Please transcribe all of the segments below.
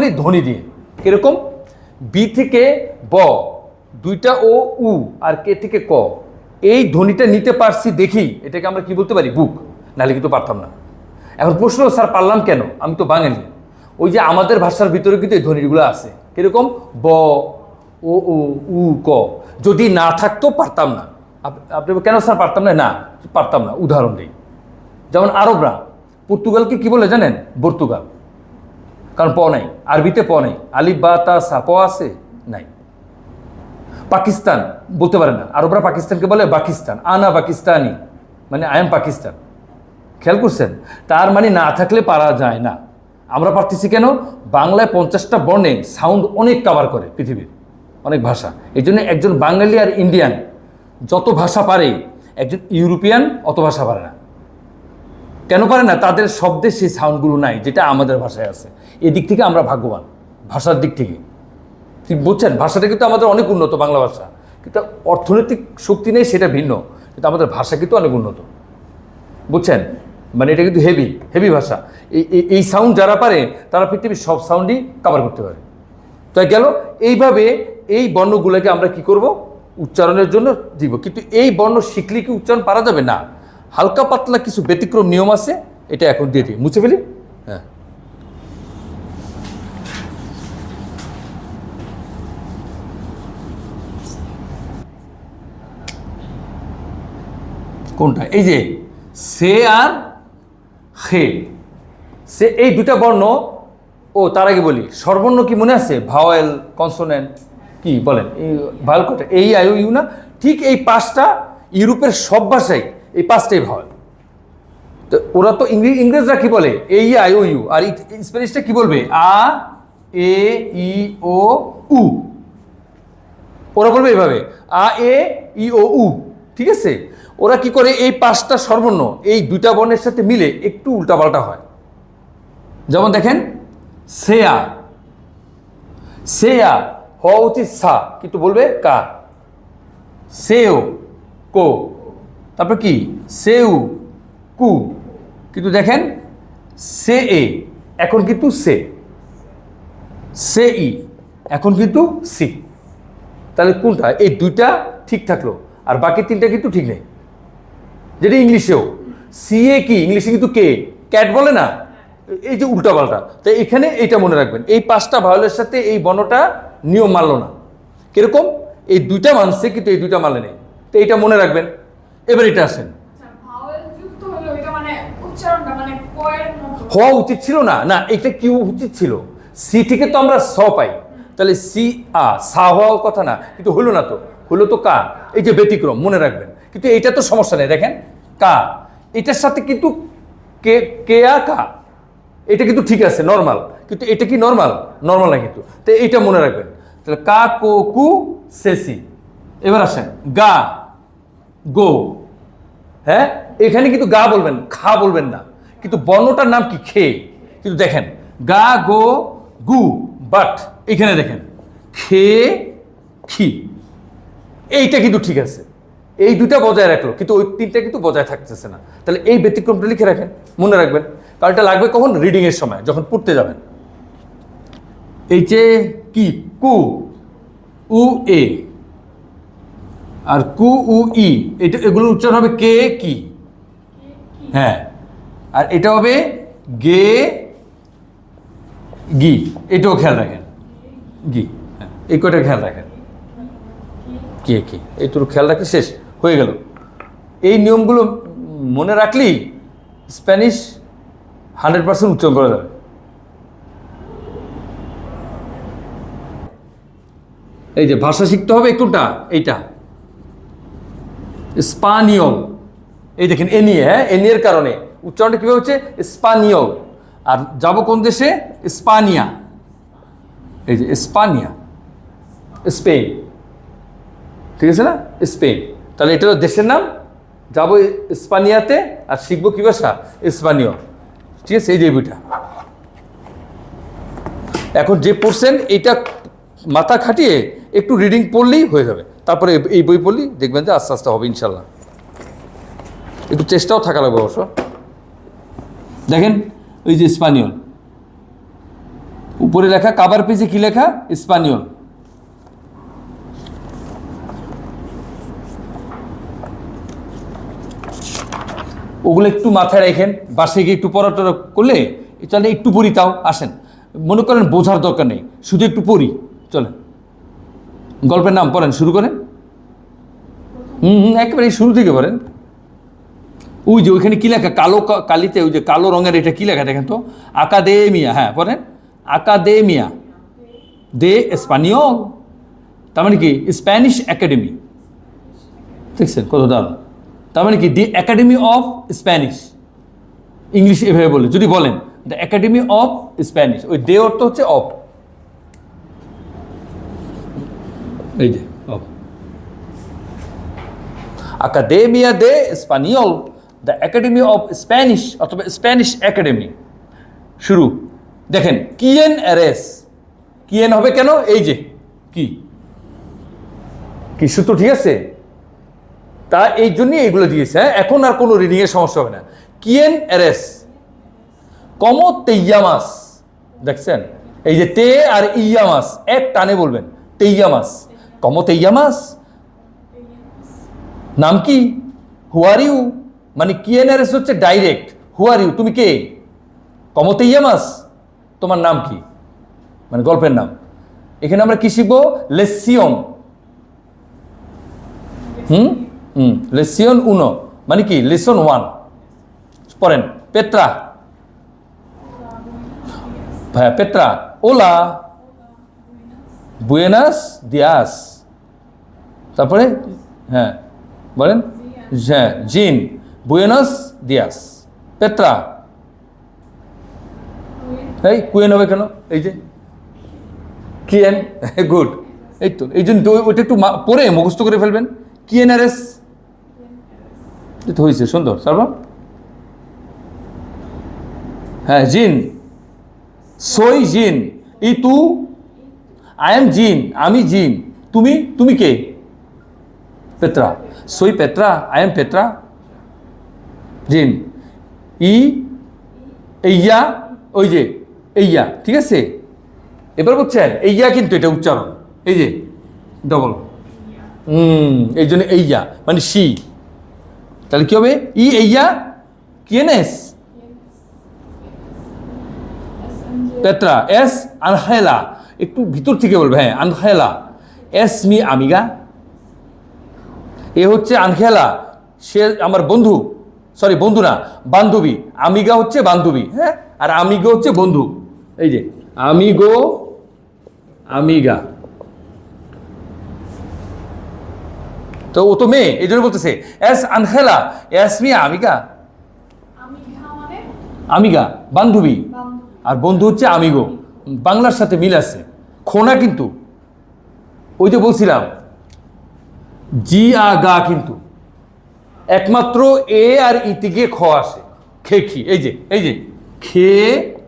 করি ধ্বনি দিয়ে। কীরকম? বি থেকে ব, দুইটা ও উ আর কে থেকে ক। এই ধ্বনিটা নিতে পারছি দেখি, এটাকে আমরা কি বলতে পারি? বুক। নাহলে কিন্তু পারতাম না। এখন প্রশ্ন, স্যার, পারলাম কেন? আমি তো বাঙালি। ওই যে আমাদের ভাষার ভিতরে কিন্তু এই ধ্বনিগুলো আছে। কীরকম? ব, ও ও, উ, ক। যদি না থাকতো পারতাম না। আপনি কেন স্যার পারতাম না? না, পারতাম না। উদাহরণ দিই। যেমন আরবরা, পর্তুগালকে কি বলে জানেন? পর্তুগাল কারণ প নাই, আরবিতে প নাই। আলিফ, বা, তা, সা, প আছে? নাই। পাকিস্তান, বলতে পারে না। আরবরা পাকিস্তানকে বলে পাকিস্তান আনা পাকিস্তানি মানে আই এম পাকিস্তান। খেয়াল করছেন? তার মানে না থাকলে পারা যায় না। আমরা পারতেছি কেন? বাংলায় পঞ্চাশটা বর্ণে সাউন্ড অনেক কাভার করে পৃথিবীর, অনেক ভাষা। এই জন্য একজন বাঙালি আর ইন্ডিয়ান, যত ভাষা পারে, একজন ইউরোপিয়ান অত ভাষা পারে না। কেন পারে না? তাদের শব্দে সেই সাউন্ডগুলো নাই, যেটা আমাদের ভাষায় আছে। এদিক থেকে আমরা ভাগ্যবান, ভাষার দিক থেকে। বুঝছেন? ভাষাটা কিন্তু আমাদের অনেক উন্নত, বাংলা ভাষা। কিন্তু অর্থনৈতিক শক্তি নেই, সেটা ভিন্ন। কিন্তু আমাদের ভাষা কিন্তু অনেক উন্নত। বুঝছেন? মানে এটা কিন্তু হেভি হেভি ভাষা। এই, এই- এই সাউন্ড যারা পারে, তারা পৃথিবীর সব সাউন্ডই কভার করতে পারে। তাই গেল, এইভাবে এই বর্ণগুলোকে আমরা কি করব? উচ্চারণের জন্য দিব। কিন্তু এই বর্ণ শিখলে কি উচ্চারণ পারা যাবে? না। হালকা পাতলা কিছু ব্যতিক্রম নিয়ম আছে, এটা এখন দিয়ে দিই। মুছে ফেলি? হ্যাঁ। কোনটা? এই যে, সে আর খে। সে এই দুটা বর্ণ, ও, তার আগে বলি, সর্বর্ণ কি মনে আছে? ভাওয়েল, কনসোনেন্ট, কি বলেন? এই ভাওয়েল কোটা এই আয়ু, ইউ না? ঠিক এই পাঁচটা ইউরোপের সব ভাষায় এই পাঁচটাই ভাওয়েল তো ওরা তো ইংরেজ ইংরেজরা কি বলে? এই আই ও ইউ আর ই- স্প্যানিশটা কি বলবে? আ, এ, ই, ও, উ। ওরা বলবে এইভাবে। আ, এ, ই, ও, উ। ঠিক আছে? ওরা কি করে? এই পাঁচটা সর্বর্ণ, এই দুইটা বর্ণের সাথে মিলে একটু উল্টাপাল্টা হয়। যেমন দেখেন, সেয়া। সেয়া হওয়া উচিত সা। কিন্তু বলবে কা। সেও, কো। তারপর কি? সেউ, কু। কিন্তু দেখেন, সে এ, এখন কিন্তু সে। সে ই, এখন কিন্তু সি। তাহলে কোনটা? এই দুইটা ঠিক থাকল। আর বাকি তিনটা কিন্তু ঠিক নেই। যেটা ইংলিশেও। সিএ কি? ইংলিশে কিন্তু কে? ক্যাট বলে না? এই যে উল্টাপাল্টা তো এখানে এইটা মনে রাখবেন। এই পাঁচটা ভাওয়ালের সাথে এই বর্ণটা নিয়ম মানলো না। কীরকম? এই দুইটা মানছে, কিন্তু এই দুইটা মানে নেই। তো এইটা মনে রাখবেন। এবার এটা আসেন। আচ্ছা, মানে মানে। হওয়া উচিত ছিল না? না এটা কি উচিত ছিল? সি থেকে তো আমরা স পাই। তাহলে সি আ সা হওয়ার কথা না কিন্তু হলো না তো। হলো তো কা। এই যে ব্যতিক্রম মনে রাখবেন। কিন্তু এটা তো সমস্যা নেই। দেখেন কা। এটার সাথে কিন্তু কে কে আ কা। এটা কিন্তু ঠিক আছে নর্মাল কিন্তু এটা কি নর্মাল নর্মাল না কিন্তু। তো এইটা মনে রাখবেন। তাহলে কা কো কু সে সি। এবার আসেন। গা গো। হ্যাঁ? এখানে কিন্তু গা বলবেন, খা বলবেন না। কিন্তু বর্ণটার নাম কি? খে। কিন্তু দেখেন, গা, গো, গু, বাট, এখানে দেখেন, খে, খি। এইটা কিন্তু ঠিক আছে। এই দুটা বজায় রাখল, কিন্তু ওই তিনটা কিন্তু বজায় থাকতেছে না। তাহলে এই ব্যতিক্রমটা লিখে রাখেন, মনে রাখবেন। কারণ এটা লাগবে কখন? রিডিংয়ের সময়, যখন পড়তে যাবেন। এই যে কি? কু, উ, এ। আর কু, উ, ই, এটা এগুলো উচ্চারণ হবে কে, কি? হ্যাঁ। আর এটা হবে গে, গি। এটাও খেয়াল রাখেন। গি হ্যাঁ। এই কটা খেয়াল রাখেন? কে, কি। এই তোর খেয়াল রাখি শেষ, হয়ে গেল। এই নিয়মগুলো মনে রাখলেই স্প্যানিশ হান্ড্রেড পার্সেন্ট উচ্চারণ করা যাবে। এই যে ভাষা শিখতে হবে কোনটা এইটা। স্পানিয়ল। এই দেখেন, এ নিয়ে হ্যাঁ এ নিয়ের কারণে। উচ্চারণটা কীভাবে হচ্ছে? স্পানিয়ল। আর যাব কোন দেশে? স্পানিয়া। এই যে, স্পানিয়া। স্পেন। ঠিক আছে না? স্পেন। তাহলে এটা হলো দেশের নাম। যাব স্পানিয়াতে আর শিখব কী ভাষা? স্পানীয় ঠিক আছে, এই যে বইটা এখন যে পড়ছেন এইটা মাথা খাটিয়ে একটু রিডিং পড়লেই হয়ে যাবে। তারপরে এই- বই পড়লি দেখবেন যে আস্তে আস্তে হবে ইনশাল্লাহ। একটু চেষ্টাও থাকা লাগবে অবশ্য। দেখেন, ওই যে স্পানিয়ল। উপরে লেখা কাবার পেজে কি লেখা? স্পানিয়ল। ওগুলো একটু মাথায় রাখেন বাসে গিয়ে একটু পড়াটরা করলে চলে একটু পড়ি তাও, আসেন। মনে করেন বোঝার দরকার নেই, শুধু একটু পড়ি, চলেন। গল্পের নাম পড়েন, শুরু করেন। হুম হুম একেবারে শুরু থেকে পড়েন। ওই যে ওইখানে কী লেখা? কালো কালিতে ওই যে কালো রঙের এটা কী লেখা দেখেন তো? আকাদেমিয়া হ্যাঁ পড়েন। আকাদেমিয়া। দে স্পানিয়ল। তার মানে কি? Spanish academy. দেখছেন কত দারুণ। তার মানে কি? The academy of Spanish. English এভাবে বলে, যদি বলেন, দ্য একাডেমি অফ স্প্যানিশ। ওই দে অর্থ হচ্ছে অফ। এই যে আকাদেমিয়া দে স্পানিয়ল দ্য একাডেমি অফ স্প্যানিশ অথবা স্প্যানিশ একাডেমি শুরু। দেখেন, কিয়েন এরেস। কিয়েন হবে কেন? এই যে, কি? কি সূত্র ঠিক আছে? তা এই জন্যই এইগুলো দিয়েছে হ্যাঁ? এখন আর কোনো রিডিংয়ের সমস্যা হবে না। কিয়েন এরেস। কমো তেইয়ামাস। দেখছেন? এই যে তে আর ইয়ামাস, এক টানে বলবেন, তেইয়ামাস। কমো তেইয়ামাস নাম কি হুয়ার ইউ মানে কিএনআরএস হচ্ছে ডাইরেক্ট হুয়ার ইউ তুমি কে কমতে ইয়ামাস তোমার নাম কি মানে গল্পের নাম এখানে আমরা কি শিখব লেসিয়ন হুম হুম লেসিয়ন উনো মানে কি লেসন ওয়ান পড়েন পেত্রা হ্যাঁ পেত্রা ওলা বুয়েনাস দিয়াস তারপরে হ্যাঁ বলেন হ্যাঁ জিন। বুয়েনাস দিয়াস পেত্রা এই, কুয়েন হবে কেন? এই যে, কিয়েন, গুড। এই তো, এই জন্য ওইটা একটু পরে মুখস্থ করে ফেলবেন। কিয়েন আর এস এই তো হয়েছে সুন্দর। তারপর? হ্যাঁ জিন। সই জিন। ই তু আই এম জিন আমি জিন তুমি তুমি কে? পেত্রা সই Petra I am Petra Jin ই এইয়া ওই যে এইয়া ঠিক আছে? এবার বুঝছেন এইয়া কিন্তু এটা উচ্চারণ। এই যে ডবল হুম এই জন্য এইয়া মানে সি। তাহলে কি হবে? ই এইয়া কিয়েনেস পেত্রা এস? আনহেলা। একটু ভিতর থেকে বলবে হ্যাঁ আনখেলা এস মি আমিগা। এ হচ্ছে আনখেলা সে আমার বন্ধু সরি বন্ধু না বান্ধবী আমিগা হচ্ছে বান্ধবী হ্যাঁ আর আমিগো হচ্ছে বন্ধু এই যে আমিগো আমিগা। তো ও তো মেয়ে এই জন্য বলতেছে এস আনখেলা এস মি আমিগা আমি মানে? আমিগা বান্ধবী। বান্ধবী। আর বন্ধু হচ্ছে আমিগো। বাংলার সাথে মিল আছে। খোনা কিন্তু, ওই যে বলছিলাম, জি আ গা কিন্তু, একমাত্র এ আর ইতে গিয়ে খ আসে, খে খি, এই যে এই যে, খে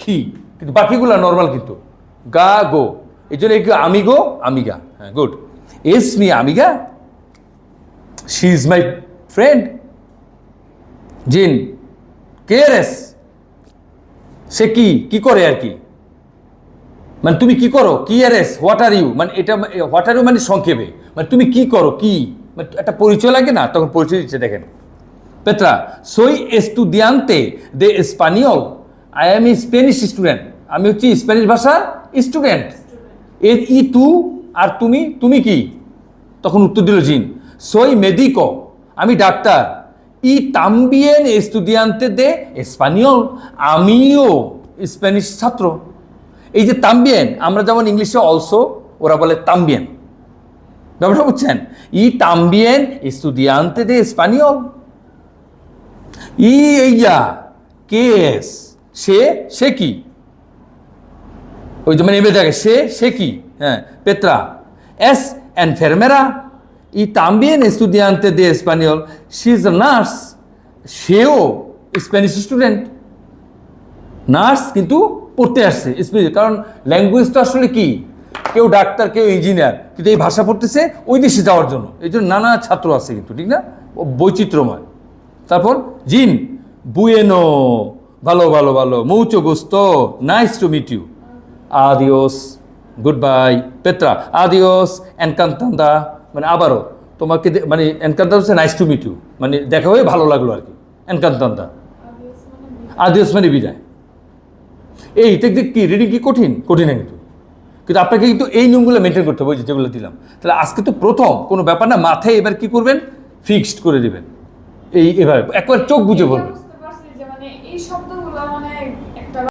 খি, কিন্তু বাকিগুলো নর্মাল কিন্তু, গা গো, এই জন্য একটু আমি গা হ্যাঁ গুড এস মি আমিগা শি ইজ মাই ফ্রেন্ড জিন রেস সে কি কি করে আর কি? মানে তুমি কি করো? কি আর এস? হোয়াট আর ইউ মানে এটা হোয়াট আর ইউ মানে সংক্ষেপে। মানে তুমি কি করো? কি? মানে একটা পরিচয় লাগে না? তখন পরিচয় দিচ্ছে দেখেন। পেত্রা সই এস্টুডিয়ান্তে দে স্পানিয়ল। আই এম স্পেনিশ স্টুডেন্ট আমি হচ্ছি স্প্যানিশ ভাষার স্টুডেন্ট। এ ই তু আর তুমি তুমি কি? তখন উত্তর দিল জিন। সই মেদিকো। আমি ডাক্তার। ই তাম্বিয়েন এস্টুডিয়ান্তে দে স্পানিয়ল। আমিও স্প্যানিশ ছাত্র। এই যে তাম্বিয়েন, আমরা যেমন ইংলিশে অলসো ওরা বলে তাম্বিয়েন। ব্যাপারটা বুঝছেন? ই তাম্বিয়েন এস্টুডিয়ান্তে দে স্পানিয়ল। ই এইয়া, কে এস, সে সে কি? ওই যে মানে দেখে সে সে কি? হ্যাঁ পেত্রা। এস অ্যান্ড ফেরমেরা। ই তাম্বিয়েন এস্টুডিয়ান্তে দে স্পানিয়ল। She is a nurse. সেও স্প্যানিশ স্টুডেন্ট। নার্স কিন্তু পড়তে আসছে স্পেশাল কারণ ল্যাঙ্গুয়েজ তো আসলে কি? কেউ ডাক্তার কেউ ইঞ্জিনিয়ার কিন্তু এই ভাষা পড়তেছে ওই দেশে যাওয়ার জন্য। এই জন্য নানা ছাত্র আছে কিন্তু ঠিক না? ও বৈচিত্র্যময়। তারপর জিন বুয়েনো ভালো ভালো ভালো মৌচো গোস্ত নাইস টু মিট ইউ আদিওস গুড বাই পেত্রা আদিওস এনকান্তান্দা মানে আবারও তোমাকে মানে এনকান্তা হচ্ছে নাইস টু মিট ইউ মানে দেখা হয়ে ভালো লাগল আর কি এনকান্তান্দা আদিওস মানে বিদায়। এই দেখতে কি রিডিং কি কঠিন? কঠিন না কিন্তু কিন্তু আপনাকে কিন্তু এই নিয়মগুলো মেনটেন করতে হবে যেগুলো দিলাম। তাহলে আজকে তো প্রথম, কোনো ব্যাপার না, মাথায় এবার কি করবেন? ফিক্সড করে দেবেন। এই এভাবে একবার চোখ বুঝে বলবেন।